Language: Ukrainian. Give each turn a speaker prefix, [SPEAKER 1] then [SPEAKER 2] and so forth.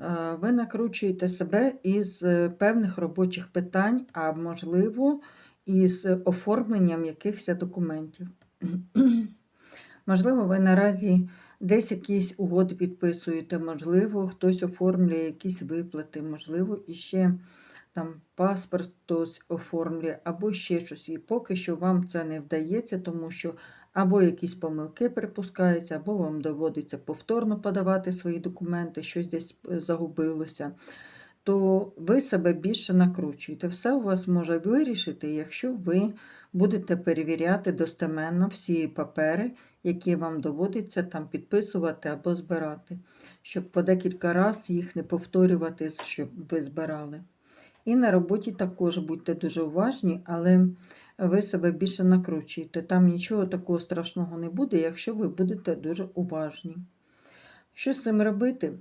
[SPEAKER 1] е, ви накручуєте себе із е, певних робочих питань, а можливо, із оформленням якихось документів. Можливо, ви наразі десь якісь угоди підписуєте, можливо, хтось оформлює якісь виплати, можливо, іще там паспорт хтось оформлює, або ще щось. І поки що вам це не вдається, тому що або якісь помилки припускаються, або вам доводиться повторно подавати свої документи, щось десь е, загубилося. То ви себе більше накручуєте. Все у вас може вирішити, якщо ви будете перевіряти достеменно всі папери, які вам доводиться там підписувати або збирати, щоб по декілька разів їх не повторювати, щоб ви збирали. І на роботі також будьте дуже уважні, але ви себе більше накручуєте. Там нічого такого страшного не буде, якщо ви будете дуже уважні. Що з цим робити?